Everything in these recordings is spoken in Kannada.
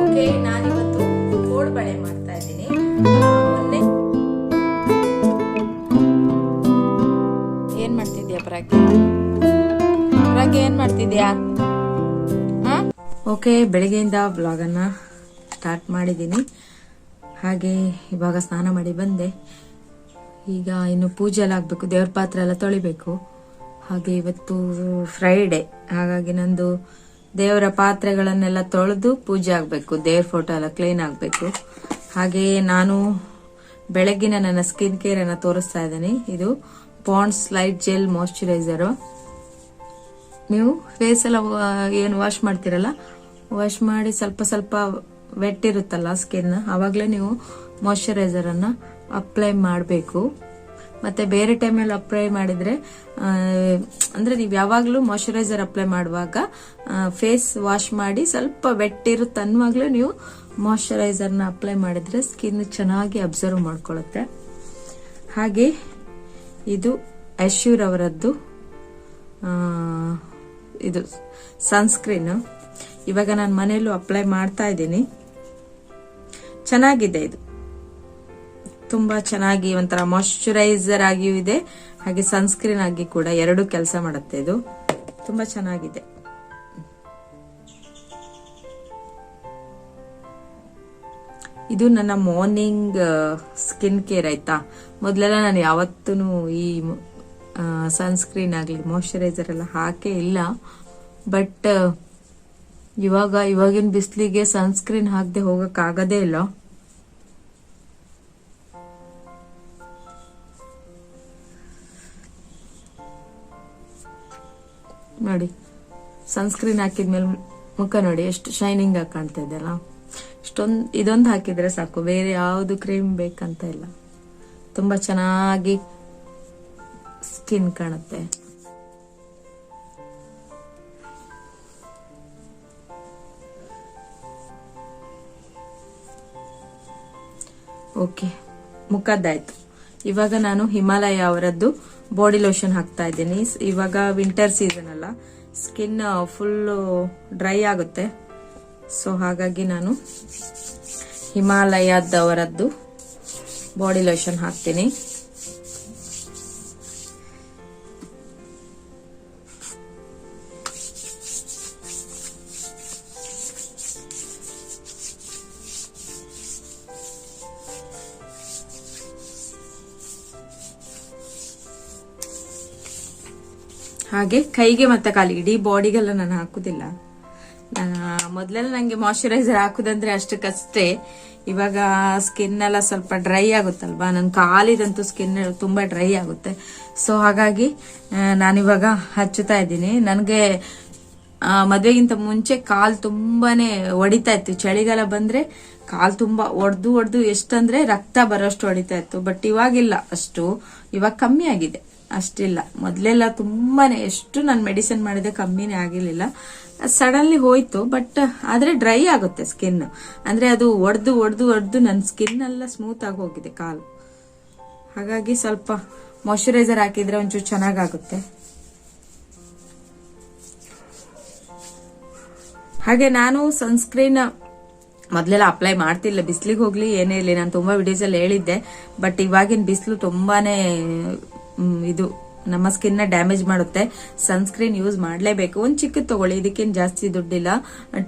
ಓಕೆ, ನಾನಿವತ್ತು ಕೋಡ್ಬಳೆ ಮಾಡ್ತಾ ಇದ್ದೀನಿ. ಮೊನ್ನೆ ಏನ್ ಮಾಡ್ತಿದ್ಯಾ ಪ್ರಾಗ್ಯ ಪ್ರಾಗ್ಯ ಏನ್ ಮಾಡ್ತಿದ್ಯಾ? ಓಕೆ, ಬೆಳಗ್ಗೆಯಿಂದ ಬ್ಲಾಗನ್ನ ಸ್ಟಾರ್ಟ್ ಮಾಡಿದ್ದೀನಿ. ಹಾಗೆ ಇವಾಗ ಸ್ನಾನ ಮಾಡಿ ಬಂದೆ. ಈಗ ಇನ್ನು ಪೂಜೆ ಎಲ್ಲ ಆಗಬೇಕು, ದೇವ್ರ ಪಾತ್ರೆ ಎಲ್ಲ ತೊಳಿಬೇಕು. ಹಾಗೆ ಇವತ್ತು ಫ್ರೈಡೆ ಹಾಗಾಗಿ ನಂದು ದೇವರ ಪಾತ್ರೆಗಳನ್ನೆಲ್ಲ ತೊಳೆದು ಪೂಜೆ ಆಗಬೇಕು, ದೇವ್ರ ಫೋಟೋ ಎಲ್ಲ ಕ್ಲೀನ್ ಆಗಬೇಕು. ಹಾಗೆಯೇ ನಾನು ಬೆಳಗ್ಗಿನ ನನ್ನ ಸ್ಕಿನ್ ಕೇರ್ ಅನ್ನ ತೋರಿಸ್ತಾ ಇದ್ದೀನಿ. ಇದು ಪಾಂಡ್ಸ್ ಲೈಟ್ ಜೆಲ್ ಮಾಯಶ್ಚರೈಸರು ನೀವು ಫೇಸ್ ಎಲ್ಲ ಏನು ವಾಶ್ ಮಾಡ್ತೀರಲ್ಲ ವಾಶ್ ಮಾಡಿ ಸ್ವಲ್ಪ ಸ್ವಲ್ಪ ವೆಟ್ ಇರುತ್ತಲ್ಲ ಸ್ಕಿನ್ ಆವಾಗಲೇ ನೀವು ಮಾಯಶ್ಚರೈಸರ್ ಅನ್ನ ಅಪ್ಲೈ ಮಾಡಬೇಕು. ಮತ್ತೆ ಬೇರೆ ಟೈಮಲ್ಲಿ ಅಪ್ಲೈ ಮಾಡಿದ್ರೆ ಅಂದ್ರೆ ನೀವು ಯಾವಾಗಲೂ ಮಾಯಶ್ಚರೈಸರ್ ಅಪ್ಲೈ ಮಾಡುವಾಗ ಫೇಸ್ ವಾಶ್ ಮಾಡಿ ಸ್ವಲ್ಪ ವೆಟ್ ಇರುತ್ತೆ ಅನ್ನುವಾಗಲೂ ನೀವು ಮಾಯಶ್ಚರೈಸರ್ನ ಅಪ್ಲೈ ಮಾಡಿದ್ರೆ ಸ್ಕಿನ್ ಚೆನ್ನಾಗಿ ಅಬ್ಸರ್ವ್ ಮಾಡ್ಕೊಳ್ಳುತ್ತೆ ಹಾಗೆ ಇದು ಅಶ್ಯೂರ್ ಅವರದ್ದು ಇದು ಸನ್ಸ್ಕ್ರೀನ್ ಇವಾಗ ನಾನು ಮನೆಯಲ್ಲೂ ಅಪ್ಲೈ ಮಾಡ್ತಾ ಇದ್ದೀನಿ. ಚೆನ್ನಾಗಿದೆ ಇದು. ತುಂಬಾ ಚೆನ್ನಾಗಿ ಒಂಥರ ಮಾಯಶ್ಚರೈಸರ್ ಆಗಿಯೂ ಇದೆ. ಹಾಗೆ ಸನ್ಸ್ಕ್ರೀನ್ ಆಗಿ ಕೂಡ ಎರಡು ಕೆಲಸ ಮಾಡುತ್ತೆ ಇದು. ತುಂಬಾ ಚೆನ್ನಾಗಿದೆ. ಇದು ನನ್ನ ಮಾರ್ನಿಂಗ್ ಸ್ಕಿನ್ ಕೇರ್ ಆಯ್ತಾ? ಮೊದಲೆಲ್ಲ ನಾನು ಯಾವತ್ತೂ ಈ ಸನ್ಸ್ಕ್ರೀನ್ ಆಗಲಿ ಮಾಯಶ್ಚರೈಸರ್ ಎಲ್ಲ ಹಾಕೇ ಇಲ್ಲ. ಬಟ್ ಇವಾಗ, ಇವಾಗಿನ ಬಿಸಿಲಿಗೆ ಸನ್ಸ್ಕ್ರೀನ್ ಹಾಕದೆ ಹೋಗಕ್ಕಾಗದೇ ಆಗದೇ ಇಲ್ಲ. ನೋಡಿ ಸನ್ಸ್ಕ್ರೀನ್ ಹಾಕಿದ್ಮೇಲೆ ಮುಖ ನೋಡಿ, ಎಷ್ಟು ಶೈನಿಂಗ್ ಆಗಿ ಕಾಣ್ತಾ ಇದೆ ಅಲ್ಲ? ಇಷ್ಟೊಂದು, ಇದೊಂದು ಹಾಕಿದ್ರೆ ಸಾಕು, ಬೇರೆ ಯಾವುದು ಕ್ರೀಮ್ ಬೇಕಂತ ಇಲ್ಲ. ತುಂಬಾ ಚೆನ್ನಾಗಿ ಸ್ಕಿನ್ ಕಾಣುತ್ತೆ. ಓಕೆ ಮುಖದ್ದಾಯ್ತು. ಇವಾಗ ನಾನು ಹಿಮಾಲಯ ಅವರದ್ದು ಬಾಡಿ ಲೋಷನ್ ಹಾಕ್ತಾ ಇದ್ದೀನಿ. ಇವಾಗ ವಿಂಟರ್ ಸೀಸನ್ ಅಲ್ಲ. ಸ್ಕಿನ್ ಫುಲ್ ಡ್ರೈ ಆಗುತ್ತೆ. ಸೊ ಹಾಗಾಗಿ ನಾನು ಹಿಮಾಲಯದವರದ್ದು ಬಾಡಿ ಲೋಷನ್ ಹಾಕ್ತೀನಿ. ಹಾಗೆ ಕೈಗೆ ಮತ್ತೆ ಕಾಲಿಗೆ. ಇಡೀ ಬಾಡಿಗೆಲ್ಲ ನಾನು ಹಾಕುದಿಲ್ಲ. ಮೊದಲೆಲ್ಲ ಮೊದ್ಲೆಲ್ಲ ನಂಗೆ ಮಾಯಶ್ಚರೈಸರ್ ಹಾಕುದಂದ್ರೆ ಅಷ್ಟಕ್ಕಷ್ಟೇ. ಇವಾಗ ಸ್ಕಿನ್ ಎಲ್ಲ ಸ್ವಲ್ಪ ಡ್ರೈ ಆಗುತ್ತಲ್ವಾ? ನನ್ನ ಕಾಲಿದಂತೂ ಸ್ಕಿನ್ ತುಂಬಾ ಡ್ರೈ ಆಗುತ್ತೆ. ಸೊ ಹಾಗಾಗಿ ನಾನಿವಾಗ ಹಚ್ಚುತ್ತಾ ಇದ್ದೀನಿ. ನನಗೆ ಮದುವೆಗಿಂತ ಮುಂಚೆ ಕಾಲು ತುಂಬಾನೇ ಹೊಡಿತಾ ಇತ್ತು. ಚಳಿಗಾಲ ಬಂದ್ರೆ ಕಾಲು ತುಂಬಾ ಒಡ್ದು ಒಡ್ದು ಎಷ್ಟಂದ್ರೆ ರಕ್ತ ಬರೋಷ್ಟು ಹೊಡಿತಾ ಇತ್ತು. ಬಟ್ ಇವಾಗಿಲ್ಲ ಅಷ್ಟು. ಇವಾಗ ಕಮ್ಮಿ ಆಗಿದೆ. ಅಷ್ಟಿಲ್ಲ. ಮೊದಲೆಲ್ಲ ತುಂಬಾ ಎಷ್ಟು ನಾನು ಮೆಡಿಸಿನ್ ಮಾಡಿದೆ ಕಮ್ಮಿನೇ ಆಗಿರಲಿಲ್ಲ. ಸಡನ್ಲಿ ಹೋಯ್ತು ಬಟ್ ಆದ್ರೆ ಡ್ರೈ ಆಗುತ್ತೆ ಸ್ಕಿನ್ ಅಂದ್ರೆ ಅದು ಒಡ್ದು ಒಡ್ದು ಒಡ್ದು ನನ್ನ ಸ್ಕಿನ್ ಎಲ್ಲ ಸ್ಮೂತ್ ಆಗಿ ಹೋಗಿದೆ ಕಾಲು. ಹಾಗಾಗಿ ಸ್ವಲ್ಪ ಮಾಯಶ್ಚರೈಸರ್ ಹಾಕಿದ್ರೆ ಒಂಚೂರು ಚೆನ್ನಾಗಾಗುತ್ತೆ. ಹಾಗೆ ನಾನು ಸನ್ಸ್ಕ್ರೀನ್ ಮೊದಲೆಲ್ಲ ಅಪ್ಲೈ ಮಾಡ್ತಿಲ್ಲ ಬಿಸಿಲಿಗೆ ಹೋಗ್ಲಿ, ಏನೇ ಇರಲಿ, ನಾನು ತುಂಬಾ ವಿಡಿಯೋಸ್ ಅಲ್ಲಿ ಹೇಳಿದ್ದೆ. ಬಟ್ ಇವಾಗಿನ ಬಿಸಿಲು ತುಂಬಾನೇ ಇದು ನಮ್ಮ ಸ್ಕಿನ್ನ ಡ್ಯಾಮೇಜ್ ಮಾಡುತ್ತೆ. ಸನ್ಸ್ಕ್ರೀನ್ ಯೂಸ್ ಮಾಡಲೇಬೇಕು. ಒಂದ್ ಚಿಕ್ಕ ತಗೊಳ್ಳಿ. ಇದಕ್ಕೇನು ಜಾಸ್ತಿ ದುಡ್ಡಿಲ್ಲ.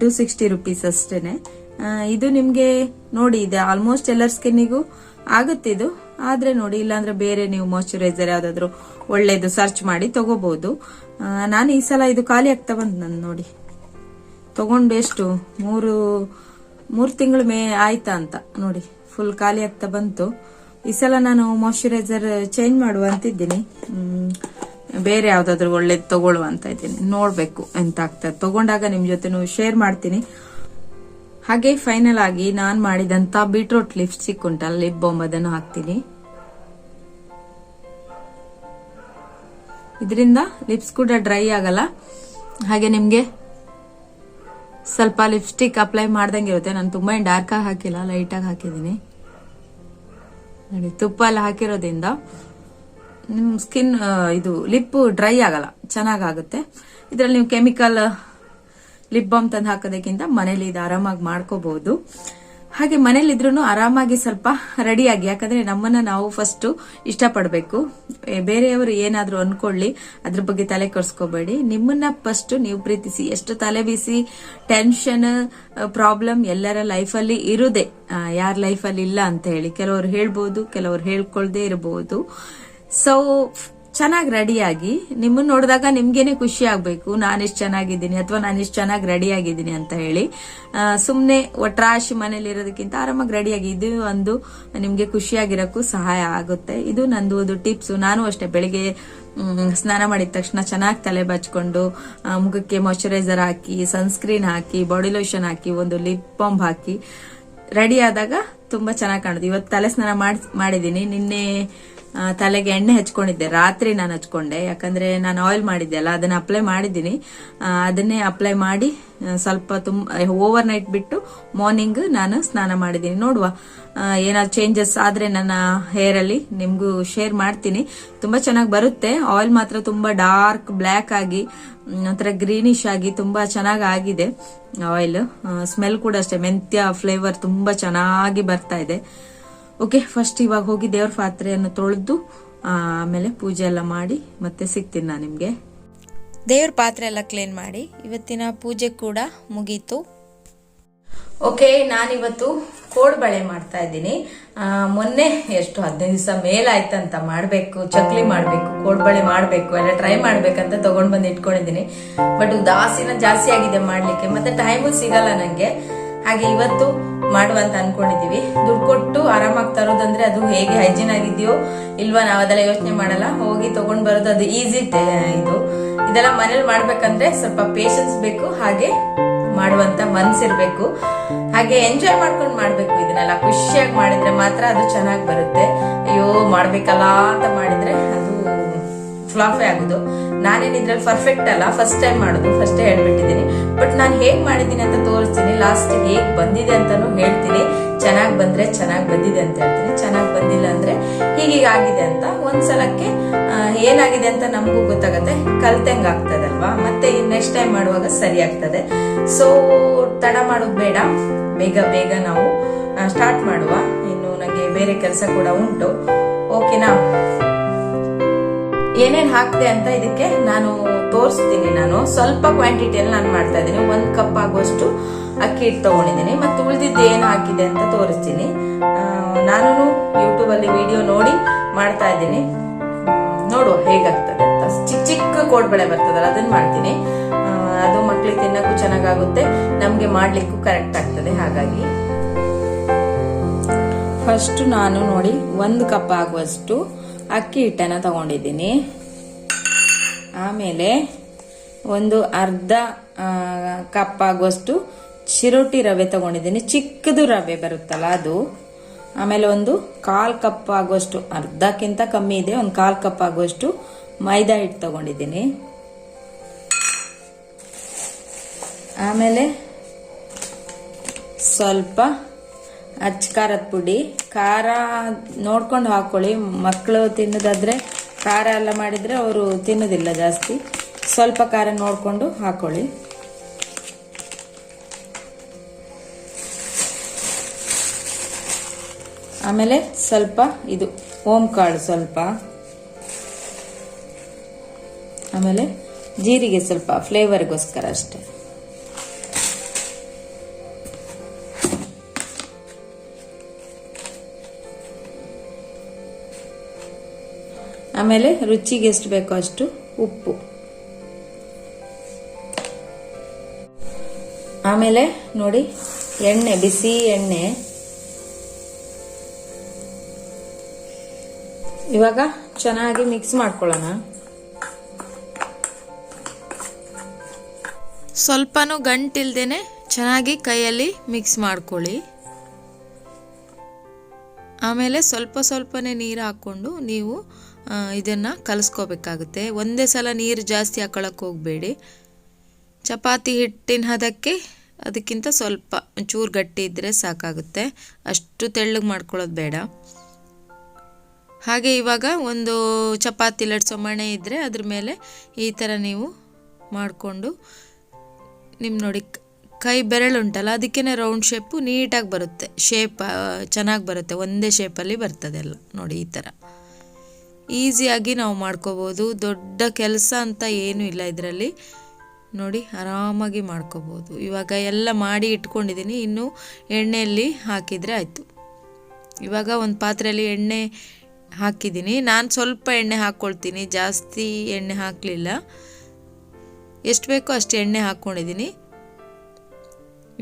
ಟೂ ಸಿಕ್ಸ್ಟಿ ರುಪೀಸ್ ಅಷ್ಟೇನೆ. ಇದು ನಿಮ್ಗೆ ನೋಡಿ, ಇದೆ ಆಲ್ಮೋಸ್ಟ್ ಎಲ್ಲರ ಸ್ಕಿನ್ನಿಗೂ ಆಗುತ್ತೆ ಇದು. ಆದ್ರೆ ನೋಡಿ, ಇಲ್ಲಾಂದ್ರೆ ಬೇರೆ ನೀವು ಮಾಯಶ್ಚರೈಸರ್ ಯಾವ್ದಾದ್ರು ಒಳ್ಳೇದು ಸರ್ಚ್ ಮಾಡಿ ತಗೋಬಹುದು ನಾನು ಈ ಸಲ ಇದು ಖಾಲಿ ಆಗ್ತಾ ಬಂದ್ ನನ್ ನೋಡಿ. ತಗೊಂಡು ಎಷ್ಟು? ಮೂರು ಮೂರು ತಿಂಗಳು ಮೇ ಆಯ್ತಾ ಅಂತ ನೋಡಿ. ಫುಲ್ ಖಾಲಿ ಆಗ್ತಾ ಬಂತು. ಈ ಸಲ ನಾನು ಮಾಯಶ್ಚರೈಸರ್ ಚೇಂಜ್ ಮಾಡುವ ಅಂತಿದ್ದೀನಿ. ಬೇರೆ ಯಾವ್ದಾದ್ರು ಒಳ್ಳೇದು ತಗೊಳ್ಳುವ ಅಂತ ಇದ್ದೀನಿ. ನೋಡ್ಬೇಕು ಎಂತ ಆಗ್ತದೆ. ತಗೊಂಡಾಗ ನಿಮ್ ಜೊತೆ ಶೇರ್ ಮಾಡ್ತೀನಿ. ಹಾಗೆ ಫೈನಲ್ ಆಗಿ ನಾನು ಮಾಡಿದಂತ ಬೀಟ್ರೂಟ್ ಲಿಪ್ಸ್ಟಿಕ್ ಉಂಟಲ್ಲ ಲಿಪ್ ಬಾಂಬ್ ಅದನ್ನು ಹಾಕ್ತೀನಿ. ಇದರಿಂದ ಲಿಪ್ಸ್ ಕೂಡ ಡ್ರೈ ಆಗಲ್ಲ. ಹಾಗೆ ನಿಮ್ಗೆ ಸ್ವಲ್ಪ ಲಿಪ್ಸ್ಟಿಕ್ ಅಪ್ಲೈ ಮಾಡ್ದಂಗೆ ಇರುತ್ತೆ. ನಾನು ತುಂಬಾ ಡಾರ್ಕ್ ಆಗಿ ಹಾಕಿಲ್ಲ ಲೈಟ್ ಆಗಿ ಹಾಕಿದ್ದೀನಿ. ನೋಡಿ ತುಪ್ಪ ಎಲ್ಲ ಹಾಕಿರೋದ್ರಿಂದ ನಿಮ್ ಸ್ಕಿನ್ ಇದು ಲಿಪ್ ಡ್ರೈ ಆಗಲ್ಲ, ಚೆನ್ನಾಗಾಗುತ್ತೆ. ಇದ್ರಲ್ಲಿ ನೀವು ಕೆಮಿಕಲ್ ಲಿಪ್ ಬಾಮ್ ತಂದು ಹಾಕೋದಕ್ಕಿಂತ ಮನೇಲಿ ಇದು ಆರಾಮಾಗಿ ಮಾಡ್ಕೋಬಹುದು. ಹಾಗೆ ಮನೇಲಿದ್ರು ಆರಾಮಾಗಿ ಸ್ವಲ್ಪ ರೆಡಿಯಾಗಿ, ಯಾಕಂದ್ರೆ ನಮ್ಮನ್ನ ನಾವು ಫಸ್ಟ್ ಇಷ್ಟಪಡಬೇಕು. ಬೇರೆಯವರು ಏನಾದರೂ ಅನ್ಕೊಳ್ಳಿ, ಅದ್ರ ಬಗ್ಗೆ ತಲೆ ಕೆಡಿಸ್ಕೋಬೇಡಿ. ನಿಮ್ಮನ್ನ ಫಸ್ಟ್ ನೀವು ಪ್ರೀತಿಸಿ, ಎಷ್ಟು ತಲೆ ಬೀಸಿ ಟೆನ್ಷನ್ ಪ್ರಾಬ್ಲಮ್ ಎಲ್ಲರ ಲೈಫಲ್ಲಿ ಇರುದೆ. ಯಾರ ಲೈಫಲ್ಲಿ ಇಲ್ಲ ಅಂತ ಹೇಳಿ. ಕೆಲವರು ಹೇಳ್ಬೋದು, ಕೆಲವರು ಹೇಳ್ಕೊಳ್ದೇ ಇರಬಹುದು ಸೊ ಚೆನ್ನಾಗಿ ರೆಡಿಯಾಗಿ, ನಿಮ್ಮನ್ನ ನೋಡಿದಾಗ ನಿಮ್ಗೇನೆ ಖುಷಿ ಆಗ್ಬೇಕು, ನಾನಿಷ್ಟು ಚೆನ್ನಾಗಿದ್ದೀನಿ ಅಥವಾ ನಾನಿಷ್ಟು ಚೆನ್ನಾಗಿ ರೆಡಿ ಆಗಿದ್ದೀನಿ ಅಂತ ಹೇಳಿ. ಸುಮ್ಮನೆ ಒಟ್ರಾಶಿ ಮನೇಲಿ ಇರೋದಕ್ಕಿಂತ ಆರಾಮಾಗಿ ರೆಡಿಯಾಗಿ, ಇದು ಒಂದು ನಿಮಗೆ ಖುಷಿಯಾಗಿರೋಕ್ಕೂ ಸಹಾಯ ಆಗುತ್ತೆ. ಇದು ನಂದು ಒಂದು ಟಿಪ್ಸ್. ನಾನು ಅಷ್ಟೇ ಬೆಳಿಗ್ಗೆ ಸ್ನಾನ ಮಾಡಿದ ತಕ್ಷಣ ಚೆನ್ನಾಗಿ ತಲೆ ಬಚ್ಕೊಂಡು ಮುಖಕ್ಕೆ ಮಾಯಶ್ಚರೈಸರ್ ಹಾಕಿ ಸನ್ಸ್ಕ್ರೀನ್ ಹಾಕಿ ಬಾಡಿ ಲೋಷನ್ ಹಾಕಿ, ಒಂದು ಲಿಪ್ ಬಾಂಬ್ ಹಾಕಿ, ರೆಡಿ ಆದಾಗ ತುಂಬಾ ಚೆನ್ನಾಗಿ ಕಾಣುತ್ತೆ. ಇವತ್ತು ತಲೆ ಸ್ನಾನ ಮಾಡಿ ಮಾಡಿದ್ದೀನಿ ನಿನ್ನೆ ತಲೆಗೆ ಎಣ್ಣೆ ಹಚ್ಕೊಂಡಿದ್ದೆ. ರಾತ್ರಿ ನಾನು ಹಚ್ಕೊಂಡೆ. ಯಾಕಂದ್ರೆ ನಾನು ಆಯಿಲ್ ಮಾಡಿದ್ದೆ ಅಲ್ಲ, ಅದನ್ನ ಅಪ್ಲೈ ಮಾಡಿದ್ದೀನಿ. ಅದನ್ನೇ ಅಪ್ಲೈ ಮಾಡಿ ಸ್ವಲ್ಪ ತುಂಬ ಓವರ್ ನೈಟ್ ಬಿಟ್ಟು ಮಾರ್ನಿಂಗ್ ನಾನು ಸ್ನಾನ ಮಾಡಿದ್ದೀನಿ. ನೋಡುವ ಏನಾದ್ರು ಚೇಂಜಸ್ ಆದ್ರೆ ನನ್ನ ಹೇರ್ ಅಲ್ಲಿ ನಿಮ್ಗೂ ಶೇರ್ ಮಾಡ್ತೀನಿ. ತುಂಬಾ ಚೆನ್ನಾಗಿ ಬರುತ್ತೆ. ಆಯಿಲ್ ಮಾತ್ರ ತುಂಬಾ ಡಾರ್ಕ್ ಬ್ಲ್ಯಾಕ್ ಆಗಿ ಒಂಥರ ಗ್ರೀನಿಶ್ ಆಗಿ ತುಂಬಾ ಚೆನ್ನಾಗಿ ಆಗಿದೆ. ಆಯಿಲ್ ಸ್ಮೆಲ್ ಕೂಡ ಅಷ್ಟೇ. ಮೆಂತ್ಯ ಫ್ಲೇವರ್ ತುಂಬಾ ಚೆನ್ನಾಗಿ ಬರ್ತಾ ಇದೆ. ಓಕೆ ಫಸ್ಟ್ ಇವಾಗ ಹೋಗಿ ದೇವ್ರ ಪಾತ್ರೆಯನ್ನು ತೊಳೆದು ಆಮೇಲೆ ಪೂಜೆ ಎಲ್ಲ ಮಾಡಿ ಮತ್ತೆ ಸಿಗ್ತೀನಿ ನಾನು ನಿಮಗೆ. ದೇವ್ರ ಪಾತ್ರೆ ಎಲ್ಲ ಕ್ಲೀನ್ ಮಾಡಿ ಇವತ್ತಿನ ಪೂಜೆ ಕೂಡ ಮುಗೀತು. ಓಕೆ ನಾನಿವತ್ತು ಕೋಡ್ಬಳೆ ಮಾಡ್ತಾ ಇದ್ದೀನಿ. ಆ, ಮೊನ್ನೆ ಎಷ್ಟು ಹದಿನೈದು ದಿವಸ ಮೇಲಾಯ್ತಂತ ಮಾಡಬೇಕು ಚಕ್ಲಿ ಮಾಡಬೇಕು ಕೋಡ್ಬಳೆ ಮಾಡಬೇಕು ಎಲ್ಲ ಟ್ರೈ ಮಾಡ್ಬೇಕಂತ ತಗೊಂಡ್ ಬಂದು ಇಟ್ಕೊಂಡಿದ್ದೀನಿ. ಬಟ್ ಉದಾಸೀನ ಜಾಸ್ತಿ ಆಗಿದೆ ಮಾಡ್ಲಿಕ್ಕೆ ಮತ್ತೆ ಟೈಮು ಸಿಗಲ್ಲ ನಂಗೆ. ಹಾಗೆ ಇವತ್ತು ಮಾಡುವಂತ ಅನ್ಕೊಂಡಿದೀವಿ. ದುಡ್ಡು ಕೊಟ್ಟು ಆರಾಮಾಗಿ ತರೋದಂದ್ರೆ ಅದು ಹೇಗೆ ಹೈಜಿನ್ ಆಗಿದೆಯೋ ಇಲ್ವಾ ನಾವ್ ಅದೆಲ್ಲ ಯೋಚನೆ ಮಾಡಲ್ಲ. ಹೋಗಿ ತಗೊಂಡ್ ಬರೋದು ಅದು ಈಸಿ ಇದು. ಇದೆಲ್ಲ ಮನೇಲಿ ಮಾಡ್ಬೇಕಂದ್ರೆ ಸ್ವಲ್ಪ ಪೇಶನ್ಸ್ ಬೇಕು, ಹಾಗೆ ಮಾಡುವಂತ ಮನ್ಸಿರ್ಬೇಕು. ಹಾಗೆ ಎಂಜಾಯ್ ಮಾಡ್ಕೊಂಡು ಮಾಡ್ಬೇಕು ಇದನ್ನೆಲ್ಲ. ಖುಷಿಯಾಗಿ ಮಾಡಿದ್ರೆ ಮಾತ್ರ ಅದು ಚೆನ್ನಾಗಿ ಬರುತ್ತೆ. ಅಯ್ಯೋ ಮಾಡ್ಬೇಕಲ್ಲ ಅಂತ ಮಾಡಿದ್ರೆ ಅದು ಫ್ಲಾಫೇ ಆಗುದು. ನಾನೇನ್ ಇದ್ರಲ್ಲಿ ಪರ್ಫೆಕ್ಟ್ ಅಲ್ಲ ಫಸ್ಟ್ ಟೈಮ್ ಮಾಡೋದು ಫಸ್ಟ್ ಹೇಳ್ಬಿಟ್ಟಿದ್ದೀನಿ ಬಟ್ ನಾನು ಹೇಗ್ ಮಾಡಿದ್ದೀನಿ ಅಂತ ತೋರಿಸ್ತೀನಿ. ಲಾಸ್ಟ್ ಹೇಗ್ ಬಂದಿದೆ ಅಂತಾನು ಹೇಳ್ತೀನಿ. ಚೆನ್ನಾಗ್ ಬಂದ್ರೆ ಚೆನ್ನಾಗ್ ಬಂದಿದೆ ಅಂತ ಹೇಳ್ತೀನಿ. ಚೆನ್ನಾಗ್ ಬಂದಿಲ್ಲ ಅಂದ್ರೆ ಹೀಗೀಗ ಆಗಿದೆ ಅಂತ ಒಂದ್ಸಲಕ್ಕೆ ಸಲಕ್ಕೆ ಏನಾಗಿದೆ ಅಂತ ನಮಗೂ ಗೊತ್ತಾಗತ್ತೆ. ಕಲ್ತಂಗ್ ಆಗ್ತದಲ್ವಾ? ಮತ್ತೆ ನೆಕ್ಸ್ಟ್ ಟೈಮ್ ಮಾಡುವಾಗ ಸರಿ ಆಗ್ತದೆ. ಸೊ ತಡ ಮಾಡೋದು ಬೇಡ. ಬೇಗ ಬೇಗ ನಾವು ಸ್ಟಾರ್ಟ್ ಮಾಡುವ. ಇನ್ನು ನನಗೆ ಬೇರೆ ಕೆಲಸ ಕೂಡ ಉಂಟು. ಓಕೆನಾ ಏನೇನ್ ಹಾಕ್ತೆ ಅಂತ ಇದಕ್ಕೆ ನಾನು ತೋರಿಸ್ತೀನಿ ನಾನು. ಸ್ವಲ್ಪ ಕ್ವಾಂಟಿಟಿಯಲ್ಲಿ ನಾನು ಮಾಡ್ತಾ ಇದ್ದೀನಿ. ಒಂದು ಕಪ್ ಆಗುವಷ್ಟು ಅಕ್ಕಿ ಹಿಟ್ಟು ತಗೊಂಡಿದ್ದೀನಿ. ಮತ್ತು ಉಳಿದಿದ್ದು ಏನು ಹಾಕಿದೆ ಅಂತ ತೋರಿಸ್ತೀನಿ. ನಾನು ಯೂಟ್ಯೂಬ್ ಅಲ್ಲಿ ವಿಡಿಯೋ ನೋಡಿ ಮಾಡ್ತಾ ಇದ್ದೀನಿ. ನೋಡುವ ಹೇಗಾಗ್ತದೆ ಅಂತ. ಚಿಕ್ಕ ಚಿಕ್ಕ ಕೋಡ್ಬಳೆ ಬರ್ತದಲ್ಲ ಅದನ್ನ ಮಾಡ್ತೀನಿ. ಅದು ಮಕ್ಕಳಿಗೆ ತಿನ್ನಕ್ಕೂ ಚೆನ್ನಾಗಾಗುತ್ತೆ. ನಮಗೆ ಮಾಡಲಿಕ್ಕೂ ಕರೆಕ್ಟ್ ಆಗ್ತದೆ ಹಾಗಾಗಿ. ಫಸ್ಟ್ ನಾನು ನೋಡಿ, ಒಂದು ಕಪ್ ಆಗುವಷ್ಟು ಅಕ್ಕಿ ಹಿಟ್ಟನ್ನು ತಗೊಂಡಿದ್ದೀನಿ. ಆಮೇಲೆ ಒಂದು ಅರ್ಧ ಕಪ್ ಆಗುವಷ್ಟು ಚಿರೋಟಿ ರವೆ ತಗೊಂಡಿದ್ದೀನಿ. ಚಿಕ್ಕದು ರವೆ ಬರುತ್ತಲ್ಲ ಅದು. ಆಮೇಲೆ ಒಂದು ಕಾಲು ಕಪ್ ಆಗುವಷ್ಟು, ಅರ್ಧಕ್ಕಿಂತ ಕಮ್ಮಿ ಇದೆ, ಒಂದು ಕಾಲು ಕಪ್ ಆಗುವಷ್ಟು ಮೈದಾ ಹಿಟ್ಟು ತಗೊಂಡಿದ್ದೀನಿ. ಆಮೇಲೆ ಸ್ವಲ್ಪ ಅಚ್ಚ ಖಾರದ ಪುಡಿ. ಖಾರ ನೋಡ್ಕೊಂಡು ಹಾಕೊಳ್ಳಿ. ಮಕ್ಕಳು ತಿನ್ನೋದಾದ್ರೆ ಖಾರ ಎಲ್ಲ ಮಾಡಿದ್ರೆ ಅವರು ತಿನ್ನೋದಿಲ್ಲ ಜಾಸ್ತಿ. ಸ್ವಲ್ಪ ಖಾರ ನೋಡ್ಕೊಂಡು ಹಾಕೊಳ್ಳಿ. ಆಮೇಲೆ ಸ್ವಲ್ಪ ಇದು ಓಂ ಕಾಳು ಸ್ವಲ್ಪ. ಆಮೇಲೆ ಜೀರಿಗೆ ಸ್ವಲ್ಪ ಫ್ಲೇವರ್ಗೋಸ್ಕರ ಅಷ್ಟೇ. ಆಮೇಲೆ ರುಚಿಗೆ ಎಷ್ಟು ಬೇಕೋ ಅಷ್ಟು ಉಪ್ಪು. ಆಮೇಲೆ ನೋಡಿ ಎಣ್ಣೆ, ಬಿಸಿ ಎಣ್ಣೆ. ಇವಾಗ ಚೆನ್ನಾಗಿ ಮಿಕ್ಸ್ ಮಾಡ್ಕೊಳ್ಳೋಣ. ಸ್ವಲ್ಪನೂ ಗಂಟಿಲ್ದೇನೆ ಚೆನ್ನಾಗಿ ಕೈಯಲ್ಲಿ ಮಿಕ್ಸ್ ಮಾಡ್ಕೊಳ್ಳಿ. ಆಮೇಲೆ ಸ್ವಲ್ಪ ಸ್ವಲ್ಪನೇ ನೀರು ಹಾಕ್ಕೊಂಡು ನೀವು ಇದನ್ನ ಕಲಿಸ್ಕೋಬೇಕಾಗುತ್ತೆ. ಒಂದೇ ಸಲ ನೀರು ಜಾಸ್ತಿ ಹಾಕೊಳಕ್ಕೆ ಹೋಗಬೇಡಿ. ಚಪಾತಿ ಹಿಟ್ಟಿನ ಹದಕ್ಕೆ ಅದಕ್ಕಿಂತ ಸ್ವಲ್ಪ ಚೂರು ಗಟ್ಟಿ ಇದ್ದರೆ ಸಾಕಾಗುತ್ತೆ. ಅಷ್ಟು ತೆಳ್ಳಗೆ ಮಾಡ್ಕೊಳ್ಳೋದು ಬೇಡ. ಹಾಗೆ ಇವಾಗ ಒಂದು ಚಪಾತಿ ಲಟ್ಸೋ ಮಣೆ ಇದ್ದರೆ ಅದ್ರ ಮೇಲೆ ಈ ಥರ ನೀವು ಮಾಡಿಕೊಂಡು ನಿಮ್ಮ ನೋಡಿ ಕ- ಕೈ ಬೆರಳುಂಟಲ್ಲ ಅದಕ್ಕೇ ರೌಂಡ್ ಶೇಪು ನೀಟಾಗಿ ಬರುತ್ತೆ. ಶೇಪ್ ಚೆನ್ನಾಗಿ ಬರುತ್ತೆ. ಒಂದೇ ಶೇಪಲ್ಲಿ ಬರ್ತದೆ ಎಲ್ಲ ನೋಡಿ ಈ ಥರ ಈಸಿಯಾಗಿ ನಾವು ಮಾಡ್ಕೋಬೋದು. ದೊಡ್ಡ ಕೆಲಸ ಅಂತ ಏನೂ ಇಲ್ಲ ಇದರಲ್ಲಿ. ನೋಡಿ, ಆರಾಮಾಗಿ ಮಾಡ್ಕೋಬೋದು. ಇವಾಗ ಎಲ್ಲ ಮಾಡಿ ಇಟ್ಕೊಂಡಿದ್ದೀನಿ. ಇನ್ನು ಎಣ್ಣೆಯಲ್ಲಿ ಹಾಕಿದರೆ ಆಯಿತು. ಇವಾಗ ಒಂದು ಪಾತ್ರೆಯಲ್ಲಿ ಎಣ್ಣೆ ಹಾಕಿದ್ದೀನಿ. ನಾನು ಸ್ವಲ್ಪ ಎಣ್ಣೆ ಹಾಕ್ಕೊಳ್ತೀನಿ ಜಾಸ್ತಿ ಎಣ್ಣೆ ಹಾಕಲಿಲ್ಲ. ಎಷ್ಟು ಬೇಕೋ ಅಷ್ಟು ಎಣ್ಣೆ ಹಾಕ್ಕೊಂಡಿದ್ದೀನಿ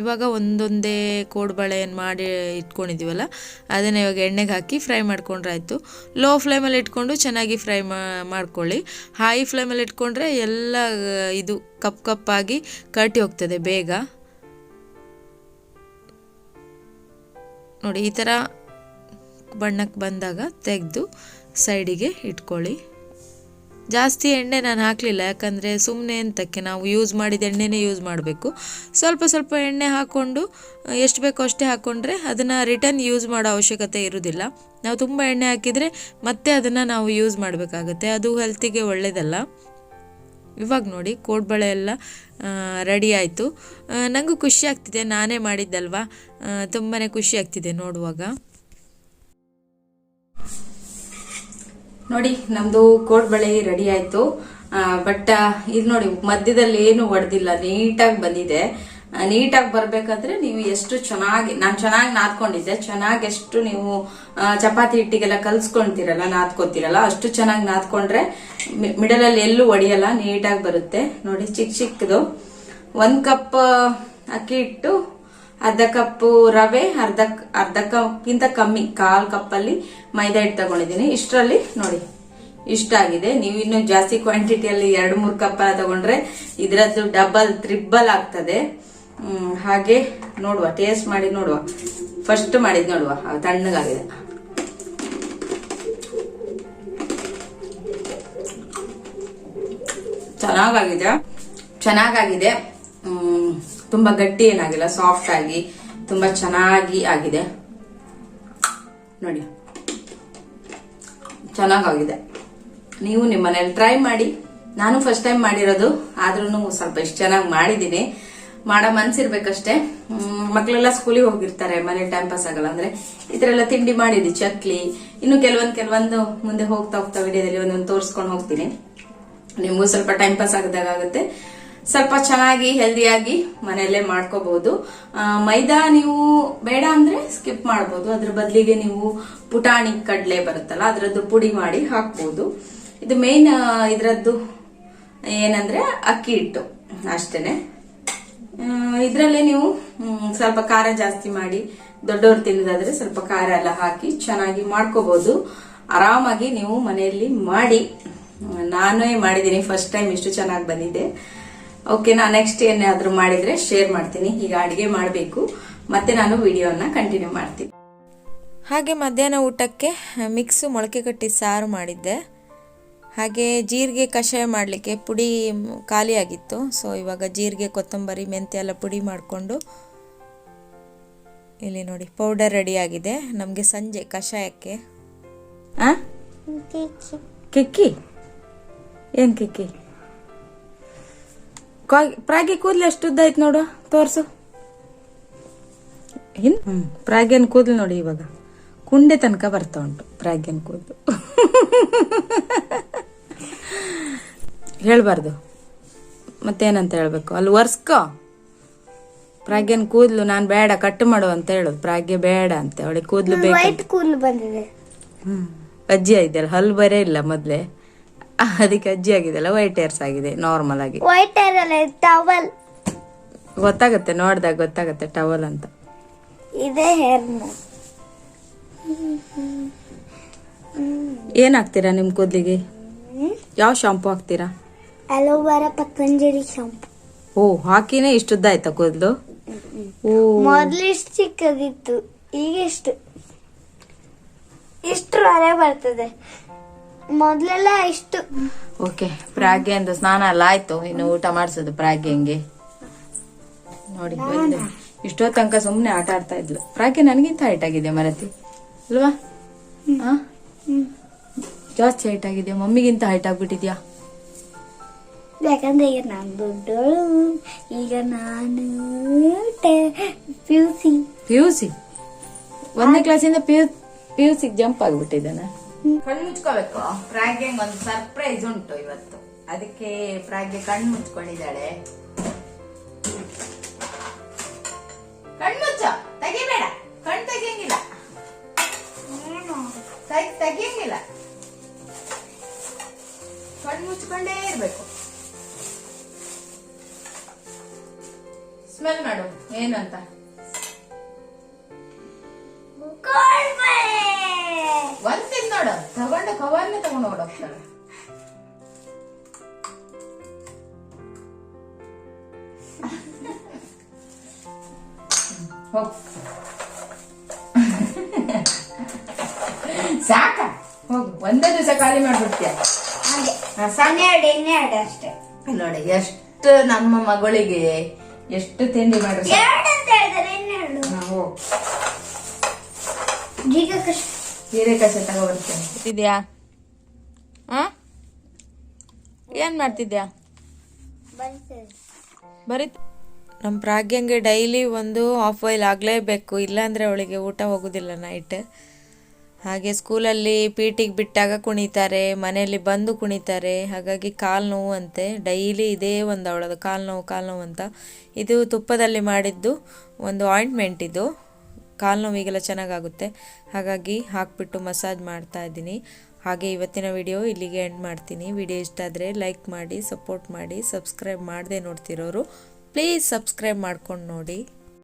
ಇವಾಗ ಒಂದೊಂದೇ ಕೋಡ್ಬಳೆಯನ್ನು ಮಾಡಿ ಇಟ್ಕೊಂಡಿದ್ದೀವಲ್ಲ ಅದನ್ನು ಇವಾಗ ಎಣ್ಣೆಗೆ ಹಾಕಿ ಫ್ರೈ ಮಾಡ್ಕೊಂಡ್ರೆ ಆಯಿತು. ಲೋ ಫ್ಲೇಮಲ್ಲಿ ಇಟ್ಕೊಂಡು ಚೆನ್ನಾಗಿ ಫ್ರೈ ಮಾಡ್ಕೊಳ್ಳಿ. ಹೈ ಫ್ಲೇಮಲ್ಲಿ ಇಟ್ಕೊಂಡ್ರೆ ಎಲ್ಲ, ಇದು ಕಪ್ ಕಪ್ಪಾಗಿ ಕಟ್ಟಿ ಹೋಗ್ತದೆ ಬೇಗ. ನೋಡಿ, ಈ ಥರ ಬಣ್ಣಕ್ಕೆ ಬಂದಾಗ ತೆಗೆದು ಸೈಡಿಗೆ ಇಟ್ಕೊಳ್ಳಿ. ಜಾಸ್ತಿ ಎಣ್ಣೆ ನಾನು ಹಾಕಲಿಲ್ಲ, ಯಾಕಂದರೆ ಸುಮ್ಮನೆ ಅಂತಕ್ಕೆ ನಾವು ಯೂಸ್ ಮಾಡಿದ ಎಣ್ಣೆನೇ ಯೂಸ್ ಮಾಡಬೇಕು. ಸ್ವಲ್ಪ ಸ್ವಲ್ಪ ಎಣ್ಣೆ ಹಾಕ್ಕೊಂಡು ಎಷ್ಟು ಬೇಕೋ ಅಷ್ಟೇ ಹಾಕ್ಕೊಂಡ್ರೆ ಅದನ್ನು ರಿಟರ್ನ್ ಯೂಸ್ ಮಾಡೋ ಅವಶ್ಯಕತೆ ಇರೋದಿಲ್ಲ. ನಾವು ತುಂಬ ಎಣ್ಣೆ ಹಾಕಿದರೆ ಮತ್ತೆ ಅದನ್ನು ನಾವು ಯೂಸ್ ಮಾಡಬೇಕಾಗತ್ತೆ. ಅದು ಹೆಲ್ತಿಗೆ ಒಳ್ಳೆಯದಲ್ಲ ಇವಾಗ ನೋಡಿ ಕೋಡ್ಬಳೆ ಎಲ್ಲ ರೆಡಿ ಆಯಿತು. ನನಗೂ ಖುಷಿ ಆಗ್ತಿದೆ, ನಾನೇ ಮಾಡಿದ್ದಲ್ವಾ? ತುಂಬಾ ಖುಷಿ ಆಗ್ತಿದೆ ನೋಡುವಾಗ. ನೋಡಿ, ನಮ್ದು ಕೋಡ್ಬಳೆ ರೆಡಿ ಆಯ್ತು. ಬಟ್ ಇದು ನೋಡಿ, ಮಧ್ಯದಲ್ಲಿ ಏನು ಹೊಡೆದಿಲ್ಲ ನೀಟಾಗಿ ಬಂದಿದೆ. ನೀಟಾಗಿ ಬರ್ಬೇಕಾದ್ರೆ ನೀವು ಎಷ್ಟು ಚೆನ್ನಾಗಿ, ನಾನು ಚೆನ್ನಾಗಿ ನಾದ್ಕೊಂಡಿದ್ದೆ. ಚೆನ್ನಾಗಿ ಎಷ್ಟು ನೀವು ಚಪಾತಿ ಹಿಟ್ಟಿಗೆಲ್ಲ ಕಲ್ಸ್ಕೊಂತೀರಲ್ಲ, ನಾದ್ಕೊತೀರಲ್ಲ, ಅಷ್ಟು ಚೆನ್ನಾಗಿ ನಾದ್ಕೊಂಡ್ರೆ ಮಿಡಲ್ ಅಲ್ಲಿ ಎಲ್ಲೂ ಒಡೆಯಲ್ಲ, ನೀಟಾಗಿ ಬರುತ್ತೆ. ನೋಡಿ ಚಿಕ್ಕ ಚಿಕ್ಕದು ಒಂದು ಕಪ್ ಅಕ್ಕಿ ಹಿಟ್ಟು ಅರ್ಧ ಕಪ್ ರವೆ, ಅರ್ಧ ಅರ್ಧ ಕಪ್ಗಿಂತ ಕಮ್ಮಿ, ಕಾಲು ಕಪ್ಪಲ್ಲಿ ಮೈದಾ ಹಿಟ್ಟು ತಗೊಂಡಿದ್ದೀನಿ. ಇಷ್ಟರಲ್ಲಿ ನೋಡಿ, ಇಷ್ಟಾಗಿದೆ. ನೀವು ಇನ್ನು ಜಾಸ್ತಿ ಕ್ವಾಂಟಿಟಿಯಲ್ಲಿ ಎರಡು, ಮೂರು ಕಪ್ ಎಲ್ಲ ತಗೊಂಡ್ರೆ ಇದರದ್ದು ಡಬಲ್ ತ್ರಿಬಲ್ ಆಗ್ತದೆ. ಹಾಗೆ ನೋಡುವ ಟೇಸ್ಟ್ ಮಾಡಿ ನೋಡುವ. ಫಸ್ಟ್ ಮಾಡಿದ್ ನೋಡುವ ತಣ್ಣಗಾಗಿದೆ. ಚೆನ್ನಾಗಾಗಿದೆ. ಚೆನ್ನಾಗಾಗಿದೆ. ತುಂಬಾ ಗಟ್ಟಿ ಏನಾಗಿಲ್ಲ ಸಾಫ್ಟ್ ಆಗಿ, ತುಂಬಾ ಚೆನ್ನಾಗಿ ಆಗಿದೆ. ನೋಡಿ. ಚೆನ್ನಾಗಾಗಿದೆ. ನೀವು ನಿಮ್ಮ ಮನೇಲಿ ಟ್ರೈ ಮಾಡಿ. ನಾನು ಫಸ್ಟ್ ಟೈಮ್ ಮಾಡಿರೋದು ಆದ್ರೂ ಸ್ವಲ್ಪ ಇಷ್ಟು ಚೆನ್ನಾಗಿ ಮಾಡಿದ್ದೀನಿ. ಮಾಡೋ ಮನ್ಸಿರ್ಬೇಕಷ್ಟೇ. ಮಕ್ಕಳೆಲ್ಲ ಸ್ಕೂಲಿಗೆ ಹೋಗಿರ್ತಾರೆ, ಮನೆ ಟೈಮ್ ಪಾಸ್ ಆಗಲ್ಲ ಅಂದ್ರೆ. ಈ ತರ ಎಲ್ಲ ತಿಂಡಿ ಮಾಡಿದ್ವಿ, ಚಕ್ಲಿ. ಇನ್ನು ಕೆಲವೊಂದು ಕೆಲವೊಂದು ಮುಂದೆ ಹೋಗ್ತಾ ಹೋಗ್ತಾ ವಿಡಿಯೋದಲ್ಲಿ ಒಂದೊಂದು ತೋರಿಸ್ಕೊಂಡು ಹೋಗ್ತೀನಿ. ನಿಮಗೂ ಸ್ವಲ್ಪ ಟೈಮ್ ಪಾಸ್ ಆಗದಾಗ ಆಗುತ್ತೆ. ಸ್ವಲ್ಪ ಚೆನ್ನಾಗಿ ಹೆಲ್ದಿಯಾಗಿ ಮನೆಯಲ್ಲೇ ಮಾಡ್ಕೋಬಹುದು. ಮೈದಾ ನೀವು ಬೇಡ ಅಂದ್ರೆ ಸ್ಕಿಪ್ ಮಾಡಬಹುದು ಅದ್ರ ಬದಲಿಗೆ ನೀವು ಪುಟಾಣಿ ಕಡಲೆ ಬರುತ್ತಲ್ಲ, ಅದರದ್ದು ಪುಡಿ ಮಾಡಿ ಹಾಕ್ಬೋದು. ಇದು ಮೇನ್ ಇದರದ್ದು ಏನಂದ್ರೆ ಅಕ್ಕಿ ಹಿಟ್ಟು ಅಷ್ಟೇನೆ. ಇದರಲ್ಲೇ ನೀವು ಸ್ವಲ್ಪ ಖಾರ ಜಾಸ್ತಿ ಮಾಡಿ, ದೊಡ್ಡವ್ರು ತಿನ್ನೋದಾದ್ರೆ ಸ್ವಲ್ಪ ಖಾರ ಎಲ್ಲ ಹಾಕಿ ಚೆನ್ನಾಗಿ ಮಾಡ್ಕೋಬಹುದು. ಆರಾಮಾಗಿ ನೀವು ಮನೆಯಲ್ಲಿ ಮಾಡಿ. ನಾನೇ ಮಾಡಿದ್ದೀನಿ ಫಸ್ಟ್ ಟೈಮ್ ಇಷ್ಟು ಚೆನ್ನಾಗಿ ಬಂದಿದೆ. ಓಕೆ ನಾ ನೆಕ್ಸ್ಟ್ ಏನಾದ್ರೂ ಮಾಡಿದ್ರೆ ಶೇರ್ ಮಾಡ್ತೀನಿ. ಈಗ ಅಡಿಗೆ ಮಾಡಬೇಕು. ಮತ್ತೆ ನಾನು ವಿಡಿಯೋನ ಕಂಟಿನ್ಯೂ ಮಾಡ್ತೀನಿ. ಹಾಗೆ ಮಧ್ಯಾಹ್ನ ಊಟಕ್ಕೆ ಮಿಕ್ಸು ಮೊಳಕೆ ಕಟ್ಟಿ ಸಾರು ಮಾಡಿದ್ದೆ. ಹಾಗೆ ಜೀರಿಗೆ ಕಷಾಯ ಮಾಡಲಿಕ್ಕೆ ಪುಡಿ ಖಾಲಿಯಾಗಿತ್ತು ಸೊ ಇವಾಗ ಜೀರಿಗೆ ಕೊತ್ತಂಬರಿ ಮೆಂತ್ಯ ಎಲ್ಲ ಪುಡಿ ಮಾಡಿಕೊಂಡು ಇಲ್ಲಿ ನೋಡಿ ಪೌಡರ್ ರೆಡಿಯಾಗಿದೆ ನಮಗೆ ಸಂಜೆ ಕಷಾಯಕ್ಕೆ. ಕಿಕ್ಕಿ ಏನು ಕಿಕ್ಕಿ ಪ್ರಾಗಿ ಕೂದ್ಲು ಎಷ್ಟು ಉದ್ದ ನೋಡು ತೋರ್ಸು. ಇನ್? ಹ್ಮ್. ಪ್ರಾಗ್ಯನ್ ಕೂದ್ಲು ನೋಡಿ ಇವಾಗ. ಕುಂಡೆ ತನಕ ಬರ್ತಾ ಉಂಟು ಪ್ರಾಗ್ಯನ್ ಕೂದ್ಲು. ಹೇಳ್ಬಾರ್ದು. ಮತ್ತೇನಂತ ಹೇಳ್ಬೇಕು? ಅಲ್ಲಿ ಒರ್ಸ್ಕೋ. ಪ್ರಾಗ್ಯನ್ ಕೂದ್ಲು ನಾನು ಬೇಡ ಕಟ್ ಮಾಡು ಅಂತ ಹೇಳೋದು ಪ್ರಾಗ್ಯ ಬೇಡ ಅಂತ ಅವಳಿಗೆ ಕೂದ್ಲು ಬೇಕು ಕೂದಲು ಬಂದಿದೆ. ಹ್ಮ್. ಅಜ್ಜಿ ಆಯ್ತಲ್ಲ ಹಲ್ಲು ಬರೇ ಇಲ್ಲ ಮೊದ್ಲೇ. ಅದಕ್ಕೆ ಅಜ್ಜಿ ಆಗಿದೆಲ್ಲ ವೈಟ್ ಹೇರ್ಸ್ ಆಗಿದೆ ನಾರ್ಮಲ್ ಆಗಿ. ವೈಟ್ ಹೇರ್ ಅಲ್ಲ ಟವಲ್ ಗೊತ್ತಾಗುತ್ತೆ ನೋಡಿದಾಗ ಗೊತ್ತಾಗುತ್ತೆ ಟವಲ್ ಅಂತ. ಇದೆ ಹೇರ್ ಏನ್ ಹಾಕ್ತೀರಾ ನಿಮ್ ಕೂದಲಿಗೆ? ಯಾವ ಶಾಂಪು ಹಾಕ್ತೀರಾ? ಅಲೋವೆರಾ ಪತಂಜಲಿ ಶಾಂಪು ಓ ಹಾಕಿನೇ ಇಷ್ಟುದ್ದ ಆಯ್ತಾ ಕೂದಲು ಓ ಮೊದ್ಲು ಇಷ್ಟು ಚಿಕ್ಕದಿತ್ತು ಈಗ ಇಷ್ಟು. ಇಷ್ಟು ಅರೆ ಬರ್ತದೆ. ಮೊದ್ಲೆಲ್ಲ ಇಷ್ಟು ಓಕೆ ಪ್ರಾಗ್ಯ ಅಂತ ಸ್ನಾನ ಎಲ್ಲ ಆಯ್ತು. ಇನ್ನು ಊಟ ಮಾಡಿಸೋದು ಪ್ರಾಗ್ಯಂಗೆ ನೋಡಿ ಬಂದು. ಇಷ್ಟೋ ತನಕ ಸುಮ್ಮನೆ ಆಟ ಆಡ್ತಾ ಇದ್ಲು. ಪ್ರಾಗ್ಯ ನನಗಿಂತ ಹೈಟ್ ಆಗಿದೆ ಮರತಿ. ಅಲ್ವಾ? ಜಾಸ್ತಿ ಹೈಟ್ ಆಗಿದೆ. ಮಮ್ಮಿಗಿಂತ ಹೈಟ್ ಆಗ್ಬಿಟ್ಟಿದ್ಯಾ? ಯಾಕಂದ್ರೆ ಈಗ ನಾನು ದೊಡ್ಡೋಳು ಈಗ ನಾನು P U C P U C ಒಂದನೇ ಕ್ಲಾಸಿಂದ ಪಿ ಯು ಪಿ ಯು ಸಿಗೆ ಜಂಪ್ ಆಗ್ಬಿಟ್ಟಿದ್ದಾನೆ. ಕಣ್ಣು ಮುಚ್ಕೋಬೇಕು ಪ್ರಾಗ್ಗೆ ಒಂದು ಸರ್ಪ್ರೈಸ್ ಉಂಟು ಇವತ್ತು ಅದಕ್ಕೆ ಪ್ರಾಗ್ಗೆ ಕಣ್ಣು ಮುಚ್ಕೊಂಡಿದ್ದಾಳೆ ಹೋಗ್. ಸಾಕ. ಹೋಗು. ಒಂದೇ ದಿವಸ ಖಾಲಿ ಮಾಡ್ಬಿಡ್ತೀಯ? ಹಾಗೆ. ಹನ್ನೆರಡು ಹನ್ನೆರಡು ಅಷ್ಟೇ. ನೋಡಿ ಎಷ್ಟು ನಮ್ಮ ಮಗಳಿಗೆ ಎಷ್ಟು ತಿಂಡಿ ಮಾಡಿ ಎರಡು ಅಂತ ಹೇಳಿದ್ರೆ ಹೋಗ್. ತಗೊಬರ್ತೇನೆ. ಇದೆಯಾ ಏನ್ ಮಾಡ್ತಿದ್ಯಾ? ಬರೀ ನಮ್ಮ ಪ್ರಾಗ್ಯಂಗೆ ಡೈಲಿ ಒಂದು ಹಾಫ್ ಬಾಯ್ಲ್ ಆಗಲೇಬೇಕು. ಇಲ್ಲಾಂದರೆ ಅವಳಿಗೆ ಊಟ ಹೋಗೋದಿಲ್ಲ ನೈಟ್ ಹಾಗೆ ಸ್ಕೂಲಲ್ಲಿ ಪಿ ಟಿಗೆ ಬಿಟ್ಟಾಗ ಕುಣಿತಾರೆ, ಮನೆಯಲ್ಲಿ ಬಂದು ಕುಣಿತಾರೆ. ಹಾಗಾಗಿ ಕಾಲು ನೋವು ಅಂತೆ. ಡೈಲಿ ಇದೇ ಒಂದು ಅವಳದು, ಕಾಲು ನೋವು ಕಾಲು ನೋವು ಅಂತ. ಇದು ತುಪ್ಪದಲ್ಲಿ ಮಾಡಿದ್ದು ಒಂದು ಆಯಿಂಟ್ಮೆಂಟ್ ಇದು. ಕಾಲು ನೋವಿಗೆಲ್ಲ ಚೆನ್ನಾಗಾಗುತ್ತೆ. ಹಾಗಾಗಿ ಹಾಕ್ಬಿಟ್ಟು ಮಸಾಜ್ ಮಾಡ್ತಾ ಇದ್ದೀನಿ. ಹಾಗೆ ಇವತ್ತಿನ ವಿಡಿಯೋ ಇಲ್ಲಿಗೆ ಎಂಡ್ ಮಾಡ್ತೀನಿ. ವಿಡಿಯೋ ಇಷ್ಟ ಆದರೆ ಲೈಕ್ ಮಾಡಿ ಸಪೋರ್ಟ್ ಮಾಡಿ ಸಬ್ಸ್ಕ್ರೈಬ್ ಮಾಡದೆ ನೋಡ್ತಿರೋರು ಪ್ಲೀಸ್ ಸಬ್ಸ್ಕ್ರೈಬ್ ಮಾಡ್ಕೊಂಡು ನೋಡಿ.